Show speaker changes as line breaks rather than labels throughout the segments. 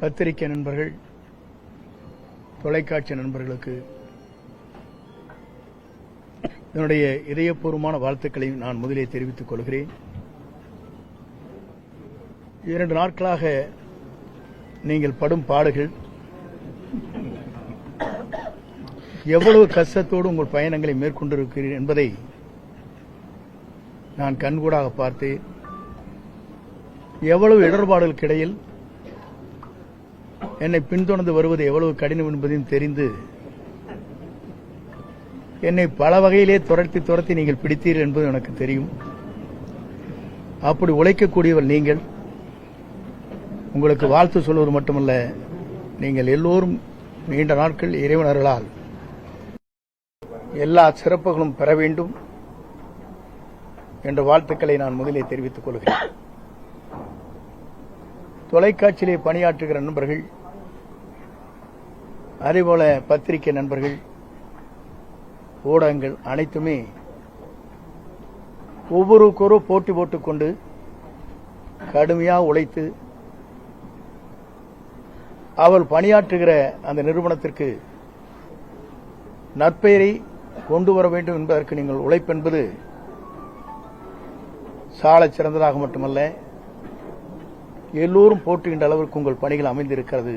பத்திரிகை நண்பர்கள் தொலைக்காட்சி நண்பர்களுக்கு என்னுடைய இதயபூர்வமான வாழ்த்துக்களை நான் முதலே தெரிவித்துக் கொள்கிறேன். இரண்டு நாட்களாக நீங்கள் படும் பாடுகள் எவ்வளவு கஷ்டத்தோடு உங்கள் பயணங்களை மேற்கொண்டிருக்கிறீர்கள் என்பதை நான் கண்கூடாக பார்த்தேன். எவ்வளவு இடர்பாடுகளுக்கு இடையில் என்னை பின்தொடர்ந்து வருவது எவ்வளவு கடினம் என்பதையும் தெரிந்து என்னை பல வகையிலே துரத்தி துரத்தி நீங்கள் பிடித்தீர்கள் என்பது எனக்கு தெரியும். அப்படி உழைக்கக்கூடியவர் நீங்கள். உங்களுக்கு வாழ்த்து சொல்வது மட்டுமல்ல நீங்கள் எல்லோரும் நீண்ட நாட்கள் இறைவனர்களால் எல்லா சிறப்புகளும் பெற வேண்டும் என்ற வாழ்த்துக்களை நான் முதலே தெரிவித்துக் கொள்கிறேன். தொலைக்காட்சியிலே பணியாற்றுகிற நண்பர்கள் அதேபோல பத்திரிகை நண்பர்கள் ஊடகங்கள் அனைத்துமே ஒவ்வொருக்கொரு போட்டி போட்டுக்கொண்டு கடுமையாக உழைத்து அவள் பணியாற்றுகிற அந்த நிறுவனத்திற்கு நற்பெயரை கொண்டு வர வேண்டும் என்பதற்கு நீங்கள் உழைப்பென்பது சாலச் சிறந்ததாக மட்டுமல்ல எல்லோரும் போட்டுகின்ற அளவிற்கு உங்கள் பணிகள் அமைந்திருக்கிறது.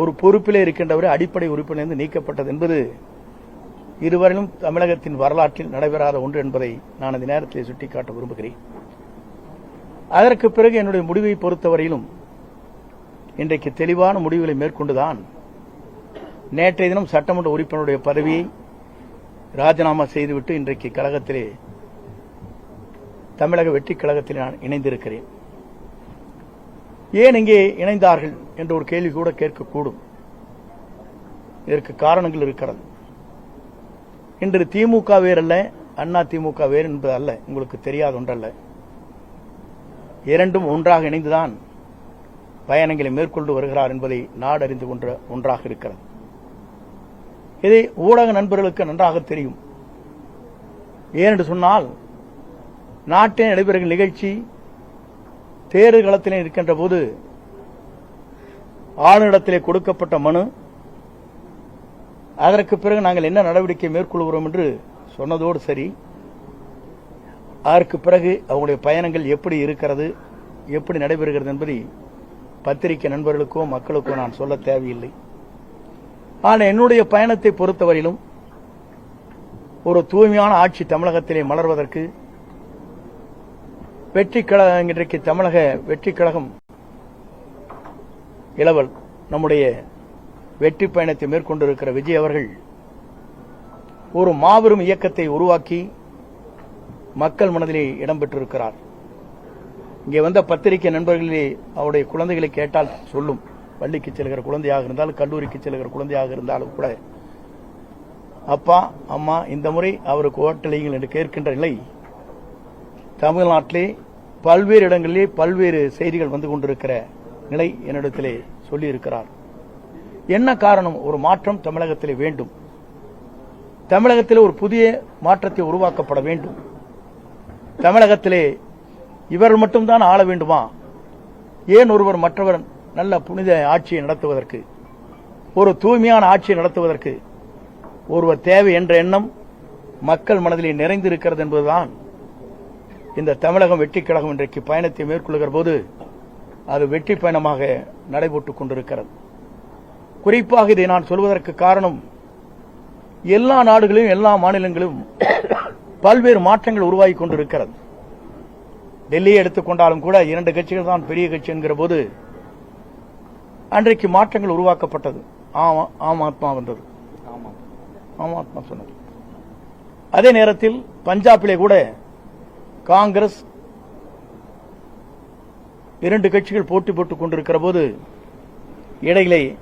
ஒரு பொறுப்பிலே இருக்கின்றவரை அடிப்படை உறுப்பிலிருந்து நீக்கப்பட்டது என்பது இருவரிலும் தமிழகத்தின் வரலாற்றில் நடைபெறாத ஒன்று என்பதை நான் இந்த நேரத்தில் சுட்டிக்காட்ட விரும்புகிறேன். அதற்கு பிறகு என்னுடைய முடிவை பொறுத்தவரையிலும் இன்றைக்கு தெளிவான முடிவுகளை மேற்கொண்டுதான் நேற்றைய தினம் சட்டமன்ற உறுப்பினருடைய பதவியை ராஜினாமா செய்துவிட்டு இன்றைக்கு கழகத்திலே தமிழக வெற்றி கழகத்தில் நான் இணைந்திருக்கிறேன். ஏன் இங்கே இணைந்தார்கள் என்ற ஒரு கேள்வி கூட கேட்கக்கூடும். இதற்கு காரணங்கள் இருக்கிறது. இன்று திமுக வேறல்ல அண்ணா திமுக வேறு என்பது அல்ல. உங்களுக்கு தெரியாத ஒன்றல்ல. இரண்டும் ஒன்றாக இணைந்துதான் பயணங்களை மேற்கொண்டு வருகிறார் என்பதை நாடு அறிந்து கொண்ட ஒன்றாக இருக்கிறது. இதை ஊடக நண்பர்களுக்கு நன்றாக தெரியும். ஏனென்று சொன்னால் நாட்டில் நடைபெறுகிற நிகழ்ச்சி தேர்தல் களத்திலே இருக்கின்ற போது ஆளுநரிடத்திலே கொடுக்கப்பட்ட மனு அதற்கு பிறகு நாங்கள் என்ன நடவடிக்கை மேற்கொள்கிறோம் என்று சொன்னதோடு சரி அதற்கு பிறகு அவங்களுடைய பயணங்கள் எப்படி இருக்கிறது எப்படி நடைபெறுகிறது என்பதை பத்திரிகை நண்பர்களுக்கோ மக்களுக்கோ நான் சொல்ல தேவையில்லை. ஆனால் என்னுடைய பயணத்தை பொறுத்தவரையிலும் ஒரு தூய்மையான ஆட்சி தமிழகத்திலே மலர்வதற்கு வெற்றி கழகம் இன்றைக்கு தமிழக வெற்றி கழகம் இளவல் நம்முடைய வெற்றி பயணத்தை மேற்கொண்டிருக்கிற விஜய் அவர்கள் ஒரு மாபெரும் இயக்கத்தை உருவாக்கி மக்கள் மனதிலே இடம்பெற்றிருக்கிறார் இங்கே வந்த பத்திரிகை நண்பர்களே அவருடைய குழந்தைகளை கேட்டால் சொல்லும். பள்ளிக்கு செல்கிற குழந்தையாக இருந்தாலும் கல்லூரிக்கு செல்கிற குழந்தையாக இருந்தாலும் கூட அப்பா அம்மா இந்த முறை அவருக்கு ஓட்டளியுங்கள் என்று கேட்கின்ற நிலை தமிழ்நாட்டிலே பல்வேறு இடங்களிலே பல்வேறு செய்திகள் வந்து கொண்டிருக்கிற நிலை என்னிடத்திலே சொல்லியிருக்கிறார். என்ன காரணம்? ஒரு மாற்றம் தமிழகத்திலே வேண்டும். தமிழகத்திலே ஒரு புதிய மாற்றத்தை உருவாக்கப்பட வேண்டும். தமிழகத்திலே இவர்கள் மட்டும்தான் ஆள வேண்டுமா? ஏன் ஒருவர் மற்றவர் நல்ல புனித ஆட்சியை நடத்துவதற்கு ஒரு தூய்மையான ஆட்சியை நடத்துவதற்கு ஒருவர் தேவை என்ற எண்ணம் மக்கள் மனதிலே நிறைந்திருக்கிறது என்பதுதான் இந்த தமிழகம் வெற்றி கழகம் இன்றைக்கு பயணத்தை மேற்கொள்கிற போது அது வெற்றி பயணமாக நடைபெற்றுக் கொண்டிருக்கிறது. குறிப்பாக இதை நான் சொல்வதற்கு காரணம் எல்லா நாடுகளிலும் எல்லா மாநிலங்களிலும் பல்வேறு மாற்றங்கள் உருவாகி கொண்டிருக்கிறது. டெல்லியை எடுத்துக்கொண்டாலும் கூட இரண்டு கட்சிகள் தான் பெரிய கட்சி என்கிற போது அன்றைக்கு மாற்றங்கள் உருவாக்கப்பட்டது. ஆமா ஆம் ஆத்மா வந்தது. ஆம் ஆத்மா சொன்னது. அதே நேரத்தில் பஞ்சாபிலே கூட காங்கிரஸ் இரண்டு கட்சிகள் போட்டி போட்டுக் கொண்டிருக்கிற போது இடையிலே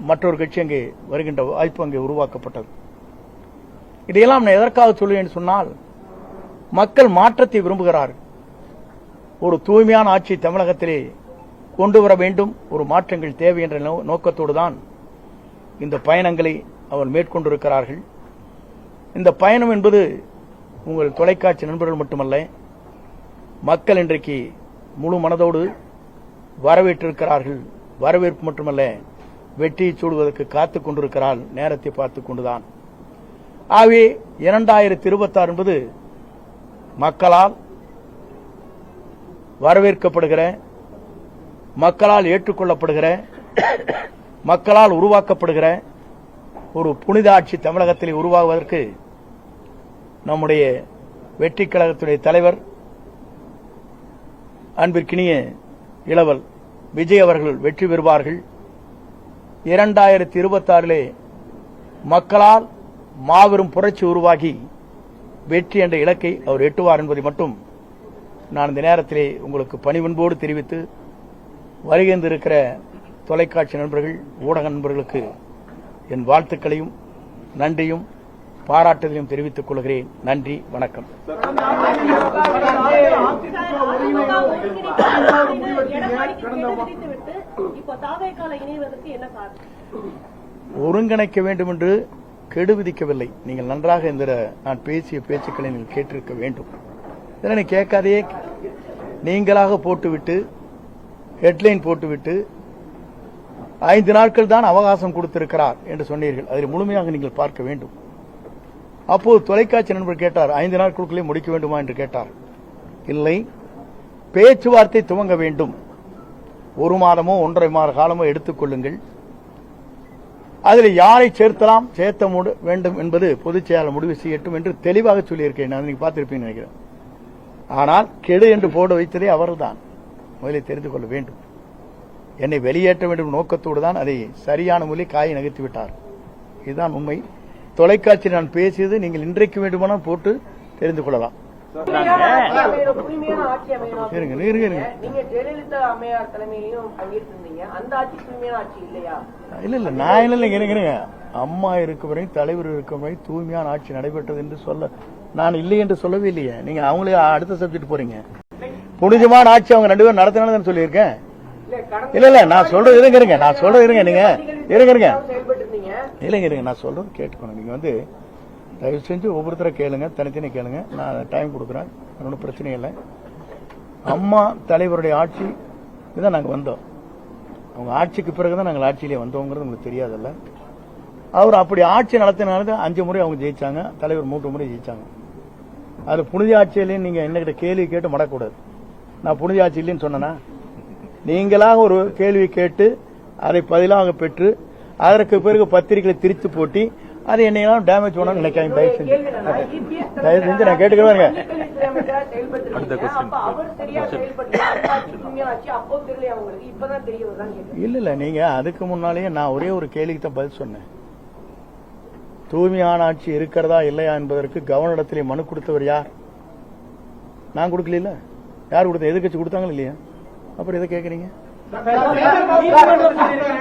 மற்றொரு கட்சி அங்கே வருகின்ற வாய்ப்பு அங்கே உருவாக்கப்பட்டது. இதையெல்லாம் நான் எதற்காக சொல்லுவேன் சொன்னால் மக்கள் மாற்றத்தை விரும்புகிறார்கள். ஒரு தூய்மையான ஆட்சி தமிழகத்திலே கொண்டு வர வேண்டும் ஒரு மாற்றங்கள் தேவை என்ற நோ- நோக்கத்தோடு தான் இந்த பயணங்களை அவர் மேற்கொண்டிருக்கிறார்கள். இந்த பயணம் என்பது உங்கள் தொலைக்காட்சி நண்பர்கள் மட்டுமல்ல மக்கள் இன்றைக்கு முழு மனதோடு வரவேற்றிருக்கிறார்கள். வரவேற்பு மட்டுமல்ல வெற்றியை சூடுவதற்கு காத்துக் கொண்டிருக்கிறாள் நேரத்தை பார்த்துக் கொண்டுதான். ஆகவே இரண்டாயிரத்தி இருபத்தாறு என்பது மக்களால் வரவேற்கப்படுகிற மக்களால் ஏற்றுக்கொள்ளப்படுகிற மக்களால் உருவாக்கப்படுகிற ஒரு புனித ஆட்சி தமிழகத்தில் உருவாகுவதற்கு நம்முடைய வெற்றி கழகத்துடைய தலைவர் அன்பிற்கினிய இளவல் விஜய் அவர்கள் வெற்றி பெறுவார்கள். இரண்டாயிரத்தி இருபத்தாறிலே மக்களால் மாபெரும் புரட்சி உருவாகி வெற்றி என்ற இலக்கை அவர் எட்டுவார் என்பதை மட்டும் நான் இந்த நேரத்திலே உங்களுக்கு பணிவன்போடு தெரிவித்து வருகின்றிருக்கிற தொலைக்காட்சி நண்பர்கள் ஊடக நண்பர்களுக்கு என் வாழ்த்துக்களையும் நன்றியும் பாராட்டுதலையும் தெரிவித்துக் கொள்கிறேன். நன்றி வணக்கம். ஒருங்கிணைக்க வேண்டும் என்று கெடு விதிக்கவில்லை. நீங்கள் நன்றாக இந்த நான் பேசிய பேச்சுக்களை நீங்கள் கேட்டிருக்க வேண்டும். இதனை கேட்காதே. நீங்களாக போட்டுவிட்டு ஹெட்லைன் போட்டுவிட்டு ஐந்து நாட்கள் தான் அவகாசம் கொடுத்திருக்கிறார் என்று சொன்னீர்கள். அதில் முழுமையாக நீங்கள் பார்க்க வேண்டும். அப்போது தொலைக்காட்சி நண்பர் கேட்டார் ஐந்து நாட்களுக்குள்ளே முடிக்க வேண்டுமா? என்று கேட்டார். இல்லை. பேச்சுவார்த்தை துவங்க வேண்டும். ஒரு மாதமோ ஒன்றரை மாத காலமோ எடுத்துக்கொள்ளுங்கள் அதில் யாரை சேர்த்தலாம் சேர்த்த வேண்டும் என்பது பொதுச் செயலாளர் முடிவு செய்யட்டும் என்று தெளிவாக சொல்லியிருக்கேன் நான் நீங்க பார்த்திருப்பீங்க நினைக்கிறேன். ஆனால் கெடு என்று போட வைத்ததே அவர்தான். முதலில் தெரிந்து கொள்ள வேண்டும். என்னை வெளியேற்ற வேண்டும் நோக்கத்தோடு தான் அதை சரியான முறையில் காயை நகர்த்தி விட்டார். இதுதான் உண்மை. தொலைக்காட்சி நான் பேசியது நீங்கள் இன்றைக்கு வேண்டுமானால் போட்டு தெரிந்து கொள்ளலாம். இருங்க இருங்க இருங்க. இல்ல இல்ல நான் இல்ல இல்லைங்க இருங்க, இருங்க. அம்மா இருக்கும் வரை தலைவர் இருக்கும் வரை தூய்மையான ஆட்சி நடைபெற்றது என்று சொல்ல நான் இல்லை என்று சொல்லவே இல்லையே. நீங்க அவங்களே அடுத்த சப்ஜெக்ட் போறீங்க. புனிதமான ஆட்சி அவங்க ரெண்டு பேரும் நடத்தினாலும் சொல்லியிருக்கேன்.
இல்ல
இல்ல நான் சொல்றது இருங்க இருங்க. நான் சொல்றது இருங்க நீங்க. இருங்க இருங்க. இல்லைங்க இருங்க நான் சொல்றது கேட்டுக்கணும் நீங்க வந்து தயவு செஞ்சு ஒவ்வொருத்தரை கேளுங்க தனித்தனி கேளுங்க. நான் டைம் கொடுக்குறேன். ஒன்றும் பிரச்சனை இல்லை. அம்மா தலைவருடைய ஆட்சி தான் நாங்கள் வந்தோம். அவங்க ஆட்சிக்கு பிறகு தான் நாங்கள் ஆட்சியிலே வந்தோங்கிறது உங்களுக்கு தெரியாதல்ல. அவர் அப்படி ஆட்சி நடத்தினால தான் அஞ்சு முறை அவங்க ஜெயிச்சாங்க. தலைவர் மூன்று முறை ஜெயிச்சாங்க. அது புனித ஆட்சியிலேயும் நீங்கள் என்னகிட்ட கேள்வி கேட்டு மடக்கூடாது. நான் புனித ஆட்சி இல்லைன்னு சொன்னேனா? நீங்களாக ஒரு கேள்வி கேட்டு அதை பதிலாக பெற்று அதற்கு பிறகு பத்திரிகைகளை திரித்து போட்டி அது என்னையெல்லாம் டேமேஜ் பண்ணணும்னு நினைக்காம தயவு செஞ்சு.
EPS
தயவு செஞ்சு நான்
கேட்கிறேன்
இல்ல இல்ல நீங்க அதுக்கு முன்னாலேயே நான் ஒரே ஒரு கேள்விக்கு தான் பதில் சொன்னேன். தூய்மையான ஆட்சி இருக்கிறதா இல்லையா என்பதற்கு கவர்னரிடத்திலே மனு கொடுத்தவர் யார்? நான் கொடுக்கல யார் கொடுத்த எதிர்கட்சி கொடுத்தாங்களா இல்லையா? அப்புறம் எதை கேக்குறீங்க?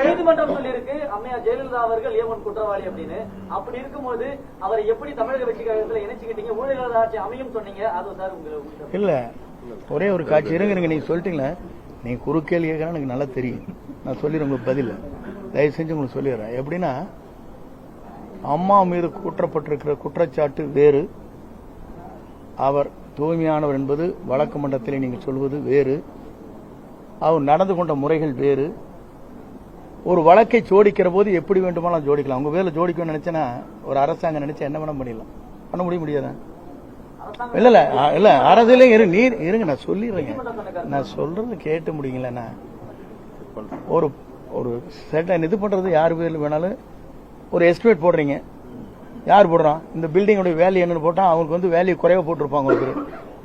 நீதிமன்றம் சொல்லியிருக்கு, ஜெயலலிதா அவர்கள் ஏவன் குற்றவாளி அப்படின்னு. அப்படி இருக்கும்போது அவரை எப்படி தமிழக வெற்றி கழகத்துல இணைச்சுக்கிட்டீங்க? ஊழல் ஆட்சி அமையும் சொன்னீங்க. அது சார் உங்களுக்கு
இல்ல. ஒரே ஒரு காட்சி. இருங்க இருங்க. நீங்க சொல்லிட்டீங்களே. நீங்க குறுக்கேள்வி கேட்கறா எனக்கு நல்லா தெரியும். நான் சொல்லிடுறேன் உங்களுக்கு பதில். தயவு செஞ்சு உங்களுக்கு சொல்லிடுறேன். எப்படின்னா அம்மா மீது குற்றப்பட்டிருக்கிற குற்றச்சாட்டு வேறு. அவர் தூய்மையானவர் என்பது வழக்கு மன்றத்திலே நீங்கள் சொல்வது வேறு. அவர் நடந்து கொண்ட முறைகள் வேறு. ஒரு வழக்கை ஜோடிக்கிற போது எப்படி வேண்டுமானாலும் ஜோடிக்கலாம். உங்க வேலை ஜோடிக்கணும்னு நினைச்சேன்னா ஒரு அரசாங்கம் நினைச்சா என்ன வேணா பண்ணிடலாம். பண்ண முடிய முடியாதா? இல்ல இல்ல இல்ல அரசியல இரு நீர் இருங்க நான் சொல்லிடுறேங்க. நான் சொல்றது கேட்டு முடியுங்களேண்ணா. ஒரு ஒரு செட்ட இது பண்றது யார் பேர்ல வேணாலும் ஒரு எஸ்டிமேட் போடுறீங்க. யார் போடுறான்? இந்த பில்டிங்கோட வேல்யூ என்னன்னு போட்டா அவங்களுக்கு வந்து வேல்யூ குறைவா போட்டிருப்பாங்க ஒரு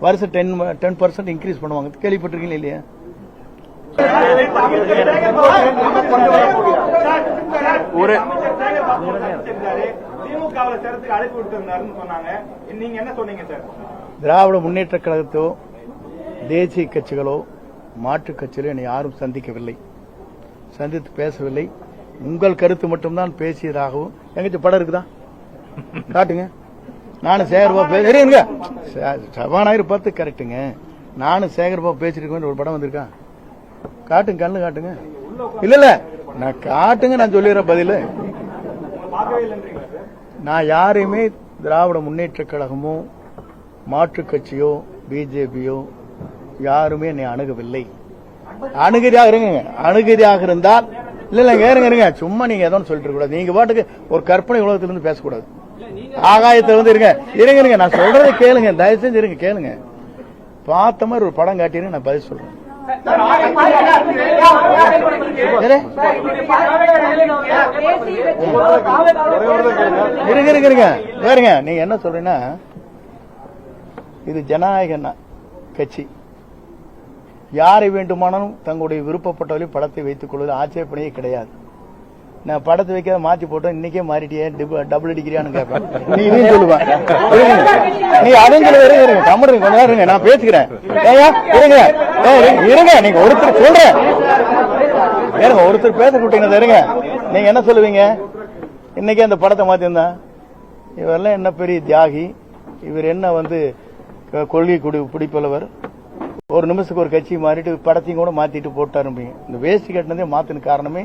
வருஷம் டென் டென் பர்சன்ட் இன்க்ரீஸ் பண்ணுவாங்க. கேள்விப்பட்டிருக்கீங்களா இல்லையா?
ஒரு
திராவிட முன்னேற்ற கழகத்தோ தேசிய கட்சிகளோ மாற்றுக் கட்சிகளோ என்னை யாரும் சந்திக்கவில்லை. சந்தித்து பேசவில்லை. உங்கள் கருத்து மட்டும்தான் பேசியதாகவும் எங்கச்சு படம் இருக்குதா? காட்டுங்க. நானும் சேகர்பாபு பே- இருங்க சபாநாயகர் பார்த்து கரெக்டுங்க நானும் சேகர்பாபு பேசிருக்கேன் ஒரு படம் வந்திருக்கான் காட்டுங்க கண்ணு காட்டுங்க. இல்ல இல்ல. நான் காட்டுங்க நான் சொல்லிடுறேன் பதில். நான் யாரையுமே திராவிட முன்னேற்ற கழகமோ மாற்றுக் கட்சியோ பிஜேபியோ யாருமே என்னை அணுகவில்லை. அணுகிறியாக இருங்க அணுகிறியாக இருந்தால் இல்ல இல்ல இருங்க இருங்க. சும்மா நீங்க எதோ சொல்லிட்டு கூடாது நீங்க பாட்டுக்கு ஒரு கற்பனை உலகத்திலிருந்து பேசக்கூடாது. ஆகாயத்துல வந்து இருங்க. இருங்க இருங்க. நான் சொல்றதை கேளுங்க. தயவு செஞ்சு இருங்க கேளுங்க. பார்த்த மாதிரி ஒரு படம் காட்டிருங்க நான் பதில் சொல்றேன். இருங்க இருங்க இருங்க. வேறுங்க நீங்க என்ன சொல்றீங்கன்னா இது ஜனநாயக கட்சி. யாரை வேண்டுமானாலும் தங்களுடைய விருப்பப்பட்டவரை படத்தை வைத்துக் கொள்வது ஆட்சேபனையே கிடையாது. நான் படத்தை வைக்காத மாத்தி போட்டோம் இன்னைக்கே மாறிட்டியே டபுள் அடிக்கிறியான்னு கேட்பேன். நீ நீ சொல்லுவேன் இருங்க. நீ அதையும் சொல்ல இருங்க. இருங்க. கொஞ்ச நேரம் நான் பேசிக்கிறேன். இருங்க. இருங்க. நீங்க ஒருத்தர் சொல்றேன். ஏங்க ஒருத்தர் பேச கூட்டீங்க இருங்க. நீங்க என்ன சொல்லுவீங்க? இன்னைக்கே அந்த படத்தை மாத்திருந்தா. இவரெல்லாம் என்ன பெரிய தியாகி. இவர் என்ன வந்து கொள்கை குடி பிடிப்பவர் ஒரு நிமிஷத்துக்கு ஒரு கட்சி மாறிட்டு படத்தையும் கூட மாத்திட்டு போட்டாரும்பீங்க. இந்த வேஸ்ட் கட்டினதே மாத்தின காரணமே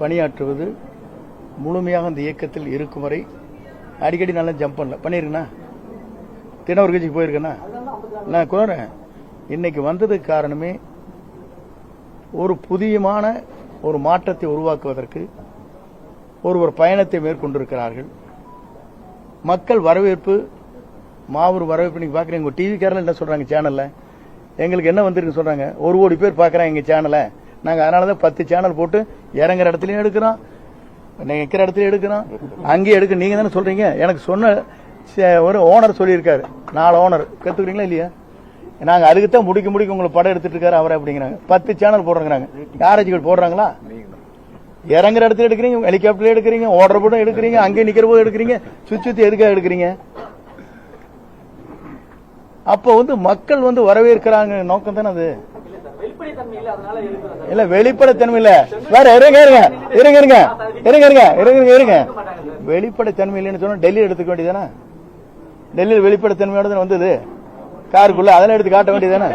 பணியாற்றுவது முழுமையாக அந்த இயக்கத்தில் இருக்கும் வரை அடிக்கடி நல்லா ஜம்ப் பண்ணல. பண்ணியிருக்கேண்ணா தின ஒரு கட்சிக்கு போயிருக்கேண்ணா? நான் குளறேன் இன்னைக்கு வந்ததுக்கு காரணமே ஒரு புதியமான ஒரு மாற்றத்தை உருவாக்குவதற்கு ஒரு ஒரு பயணத்தை மேற்கொண்டிருக்கிறார்கள். மக்கள் வரவேற்பு மாபெரும் வரவேற்பு நீங்க பாக்குறீங்க உங்க டிவி என்ன சொல்றாங்க சேனல்ல எங்களுக்கு என்ன வந்திருக்கு சொல்றாங்க? ஒரு கோடி பேர் பாக்குறாங்க எங்க சேனலை நாங்கள் அதனால தான் பத்து சேனல் போட்டு இறங்குற இடத்துலையும் எடுக்கிறோம். நிற்கிற நிக்கிற இடத்துல எடுக்கிறோம். அங்கேயே எடுக்க நீங்கள் தானே சொல்கிறீங்க எனக்கு சொன்ன சே- ஒரு ஓனர் சொல்லியிருக்காரு. நாலு ஓனர் கற்றுக்குறீங்களா இல்லையா? நாங்கள் அதுக்கு தான் முடிக்க முடிக்க உங்களுக்கு படம் எடுத்துட்டு இருக்காரு அவரை அப்படிங்கிறாங்க. பத்து சேனல் போடுறாங்க யாராச்சும் போடுறாங்களா? இறங்குற இடத்துல எடுக்கிறீங்க ஹெலிகாப்டர்ல எடுக்கிறீங்க ஓடுற போதும் எடுக்கிறீங்க அங்கே நிக்கிற போது எடுக்கிறீங்க சுத்தி சுத்தி எதுக்காக எடுக்கிறீங்க? அப்போ வந்து மக்கள் வந்து வரவேற்கிறாங்க. நோக்கம் தானே அது? இல்ல வெளிப்படைத்தன்மை இல்ல வேற இருங்க இருங்க. இருங்க இருங்க. இருங்க இருங்க இருங்க இருங்க வெளிப்படைத்தன்மை இல்லைன்னு சொன்னா டெல்லி எடுத்துக்க வேண்டியதானே டெல்லியில் வெளிப்படைத்தன்மையோட தானே வந்தது? காருக்குள்ள அதெல்லாம் எடுத்து காட்ட வேண்டியதானே